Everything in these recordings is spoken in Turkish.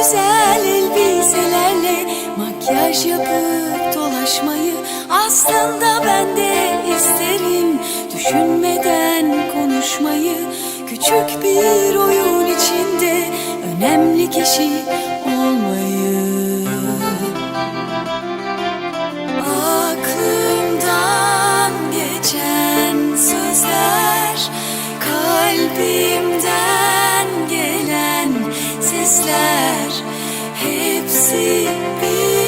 güzel elbiselerle makyaj yapıp dolaşmayı aslında ben de isterim. Düşünmeden konuşmayı küçük bir oyun içinde önemli kişi olmayı. Aklımdan geçen sözler kalbimden sesler Hepsi bir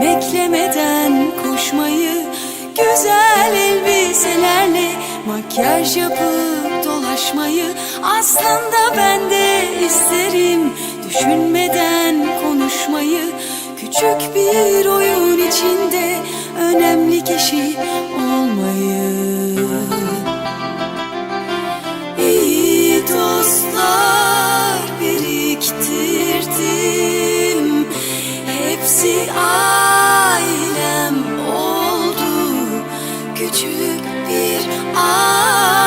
Beklemeden koşmayı Güzel elbiselerle Makyaj yapıp dolaşmayı Aslında ben de isterim. Düşünmeden konuşmayı Küçük bir oyun içinde Önemli kişi olmayı. İyi dostlar biriktirdim Hepsi aynı küçük bir ağaç.